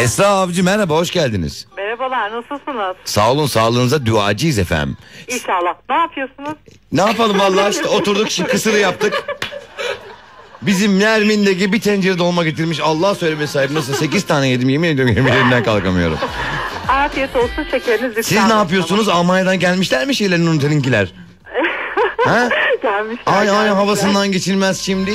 Esra Avcı merhaba hoş geldiniz. Merhabalar nasılsınız? Sağ olun sağlığınıza duacıyız efendim. İnşallah. Ne yapıyorsunuz? Ne yapalım vallahi işte oturduk şimdi kısırı yaptık. Bizim Nermin de gibi bir tencere dolma getirmiş. Allah söyleme sahip nasıl 8 tane yedim yemin ediyorum yerimden kalkamıyorum. Afiyet olsun şekeriniz Siz lütfen. ne yapıyorsunuz? Almanya'dan gelmişler mi şeylerin Nurten'inkiler? ha? Gelmişler. Ay ay gelmişler. havasından geçilmez şimdi.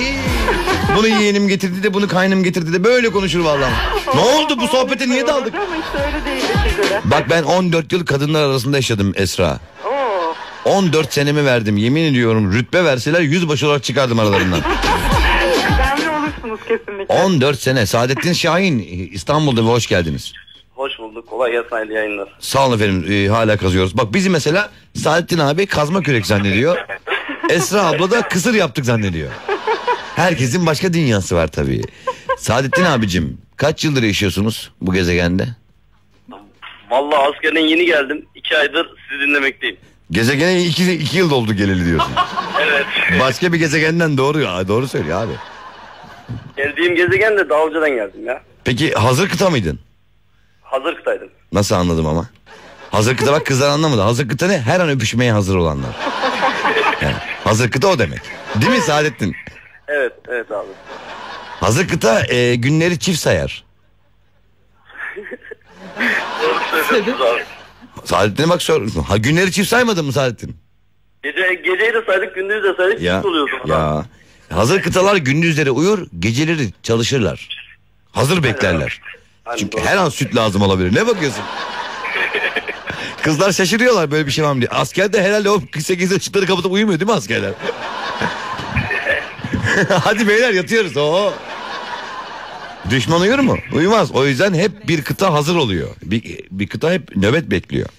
Bunu yeğenim getirdi de bunu kaynım getirdi de böyle konuşur vallahi. Ne oldu bu sohbete niye daldık? Ama işte öyle değil neticede. Bak ben 14 yıl kadınlar arasında yaşadım Esra. Oo. 14 senemi verdim yemin ediyorum rütbe verseler yüzbaşı olarak çıkardım aralarından. Önemli olursunuz kesinlikle. 14 sene Saadettin Şahin İstanbul'da ve hoş geldiniz. Hoş bulduk. Kolay gelsin hayırlı yayınlar. Sağ olun efendim e, hala kazıyoruz. Bak bizi mesela Saadettin abi kazma kürek zannediyor. Esra abla da kısır yaptık zannediyor. Herkesin başka dünyası var tabii. Saadettin abicim kaç yıldır yaşıyorsunuz bu gezegende? Vallahi askerden yeni geldim. İki aydır sizi dinlemekteyim. Gezegene iki, iki yıl oldu geleli diyorsun. Evet. Başka bir gezegenden doğru ya doğru söylüyor abi. Geldiğim gezegen de Dağlıca'dan geldim ya. Peki hazır kıta mıydın? Hazır kıtaydım. Nasıl anladım ama? Hazır kıta bak kızlar anlamadı. Hazır kıta ne? Her an öpüşmeye hazır olanlar. Yani, hazır kıta o demek. Değil mi Saadettin? Evet, evet abi. Hazır kıta e, günleri çift sayar. Doğru söylüyorsunuz abi. Saadettin'e bak sor. Ha, günleri çift saymadın mı Saadettin? Gece, geceyi de saydık, gündüzü de saydık. Ya, oluyorsunuz abi. ya. Hazır kıtalar gündüzleri uyur, geceleri çalışırlar. Hazır beklerler. Aynen, Çünkü her an süt lazım olabilir. Ne bakıyorsun? Kızlar şaşırıyorlar böyle bir şey var mı diye. Askerde herhalde o 48 ışıkları kapatıp uyumuyor değil mi askerler? Hadi beyler yatıyoruz. Oo. Düşman uyur mu? Uyumaz. O yüzden hep bir kıta hazır oluyor. Bir, bir kıta hep nöbet bekliyor.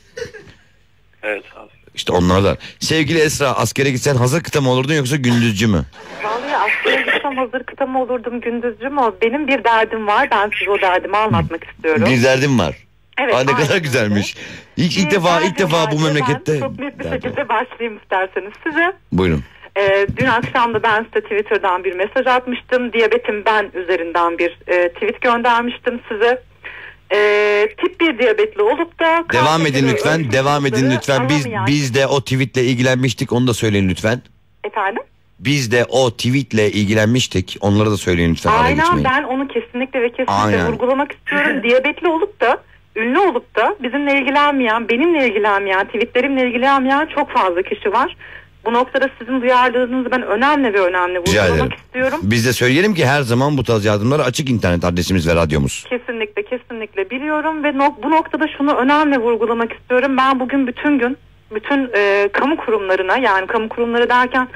Evet abi. İşte onlardan. Sevgili Esra askere gitsen hazır kıta mı olurdun yoksa gündüzcü mü? Vallahi askere gitsem hazır kıta mı olurdum gündüzcü mü? Benim bir derdim var. Ben size o derdimi anlatmak istiyorum. Bir derdim var. Evet, Aa, ne kadar öyle. güzelmiş. İlk, ilk Bir defa ilk defa bu memlekette. Ben çok net bir şekilde başlayayım isterseniz size. Buyurun. Ee, dün akşam da ben size Twitter'dan bir mesaj atmıştım. Diyabetim ben üzerinden bir e, tweet göndermiştim size. Ee, tip 1 diyabetli olup da... Devam edin lütfen. Devam edin lütfen. Biz alamayan- biz de o tweetle ilgilenmiştik. Onu da söyleyin lütfen. Efendim? Biz de o tweetle ilgilenmiştik. Onları da söyleyin lütfen. Aynen ben onu kesinlikle ve kesinlikle Aynen. vurgulamak istiyorum. Diyabetli olup da ünlü olup da bizimle ilgilenmeyen, benimle ilgilenmeyen, tweetlerimle ilgilenmeyen çok fazla kişi var. Bu noktada sizin duyarlılığınızı ben önemli ve önemli vurgulamak istiyorum. Biz de söyleyelim ki her zaman bu tarz yardımlara açık internet adresimiz ve radyomuz. Kesinlikle kesinlikle biliyorum ve nok- bu noktada şunu önemli vurgulamak istiyorum. Ben bugün bütün gün bütün e, kamu kurumlarına yani kamu kurumları derken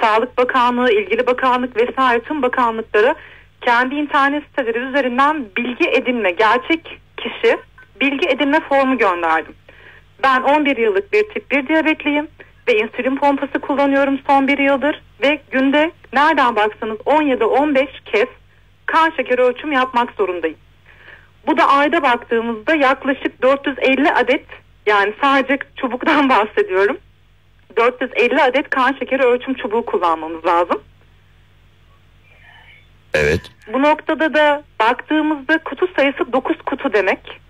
Sağlık Bakanlığı, ilgili bakanlık vesaire tüm bakanlıklara kendi internet siteleri üzerinden bilgi edinme, gerçek kişi bilgi edinme formu gönderdim. Ben 11 yıllık bir tip 1 diyabetliyim ve insülin pompası kullanıyorum son bir yıldır ve günde nereden baksanız 10 ya da 15 kez kan şekeri ölçüm yapmak zorundayım. Bu da ayda baktığımızda yaklaşık 450 adet yani sadece çubuktan bahsediyorum. 450 adet kan şekeri ölçüm çubuğu kullanmamız lazım. Evet. Bu noktada da baktığımızda kutu sayısı 9 kutu demek.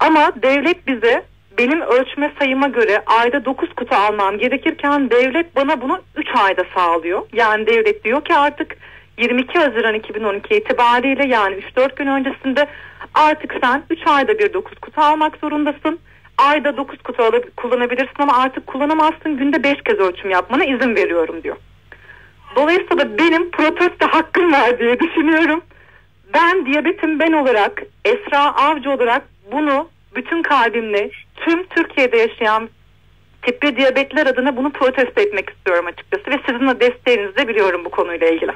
Ama devlet bize benim ölçme sayıma göre ayda 9 kutu almam gerekirken devlet bana bunu 3 ayda sağlıyor. Yani devlet diyor ki artık 22 Haziran 2012 itibariyle yani 3-4 gün öncesinde artık sen 3 ayda bir 9 kutu almak zorundasın. Ayda 9 kutu alıp kullanabilirsin ama artık kullanamazsın günde 5 kez ölçüm yapmana izin veriyorum diyor. Dolayısıyla benim protesto hakkım var diye düşünüyorum. Ben diyabetim ben olarak, Esra Avcı olarak bunu bütün kalbimle tüm Türkiye'de yaşayan tip 1 diyabetler adına bunu protesto etmek istiyorum açıkçası. Ve sizin de desteğinizi de biliyorum bu konuyla ilgili.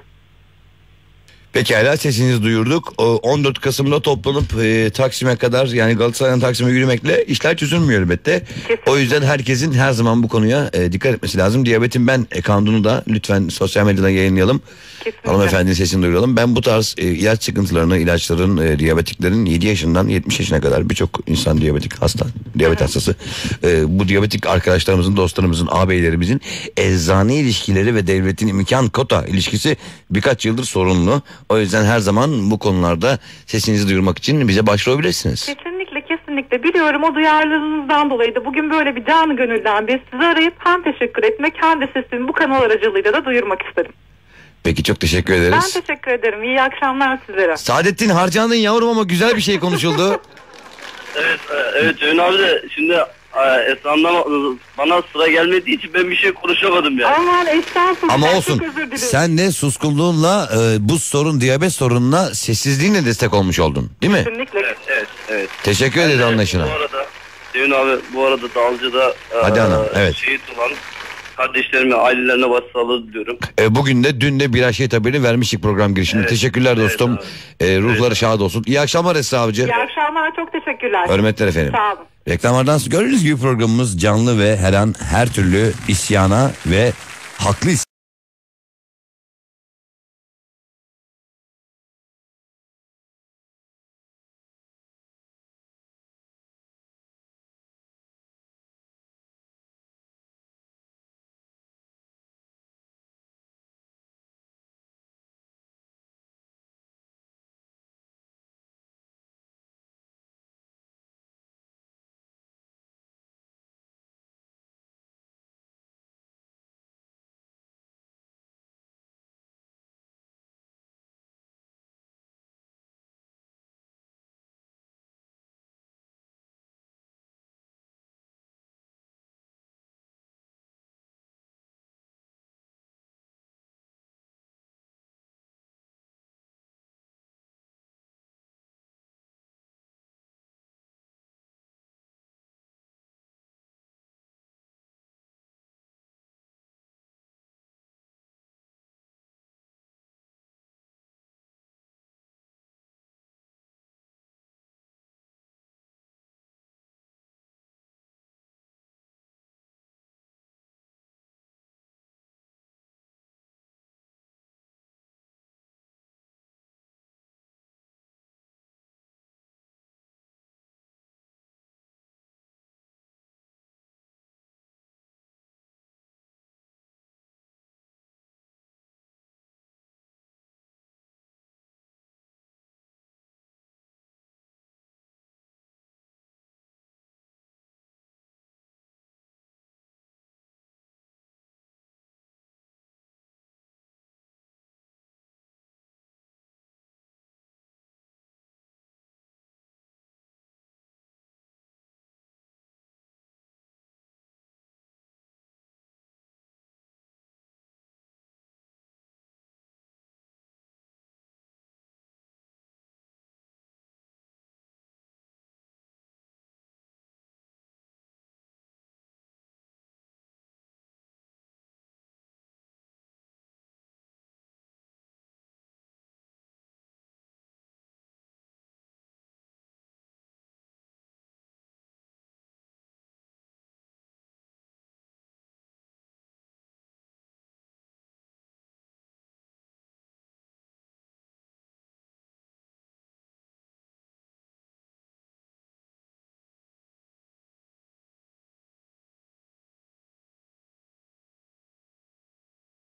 Pekala sesinizi duyurduk. O 14 Kasım'da toplanıp e, Taksim'e kadar yani Galatasaray'dan Taksim'e yürümekle işler çözülmüyor elbette. Kesinlikle. O yüzden herkesin her zaman bu konuya e, dikkat etmesi lazım. Diyabetin ben e, kanunu da lütfen sosyal medyadan yayınlayalım. Kesinlikle. Hanımefendinin sesini duyuralım. Ben bu tarz e, ilaç sıkıntılarını, ilaçların, e, diyabetiklerin 7 yaşından 70 yaşına kadar birçok insan diyabetik hasta, diyabet hastası. E, bu diyabetik arkadaşlarımızın, dostlarımızın, ağabeylerimizin eczane ilişkileri ve devletin imkan kota ilişkisi birkaç yıldır sorunlu. O yüzden her zaman bu konularda sesinizi duyurmak için bize başvurabilirsiniz. Kesinlikle kesinlikle biliyorum o duyarlılığınızdan dolayı da bugün böyle bir canı gönülden biz sizi arayıp hem teşekkür etmek hem de sesimi bu kanal aracılığıyla da duyurmak isterim. Peki çok teşekkür Ben ederiz. teşekkür ederim. İyi akşamlar sizlere. Saadettin harcandın yavrum ama güzel bir şey konuşuldu. Evet, e, evet Ceyhun abi de şimdi e, Esra'mdan bana sıra gelmediği için ben bir şey konuşamadım yani. Aman estağfurullah. Ama ben olsun Sen de suskunluğunla e, bu sorun diyabet sorununa sessizliğinle destek olmuş oldun değil mi? Kesinlikle. Evet, evet, evet. Teşekkür ederiz anlayışına. Bu arada Ceyhun abi bu arada Dalcı'da e, Hadi ana, evet. şehit olan kardeşlerime, ailelerine başsağlığı diliyorum. E, bugün de dün de bir aşet haberini vermiştik program girişinde. Evet, Teşekkürler evet dostum. E, ruhları şad olsun. İyi akşamlar Esra Avcı. İyi akşamlar. Çok teşekkürler. Hürmetler efendim. Sağ olun. Reklamlardan gördüğünüz gibi programımız canlı ve her an her türlü isyana ve haklı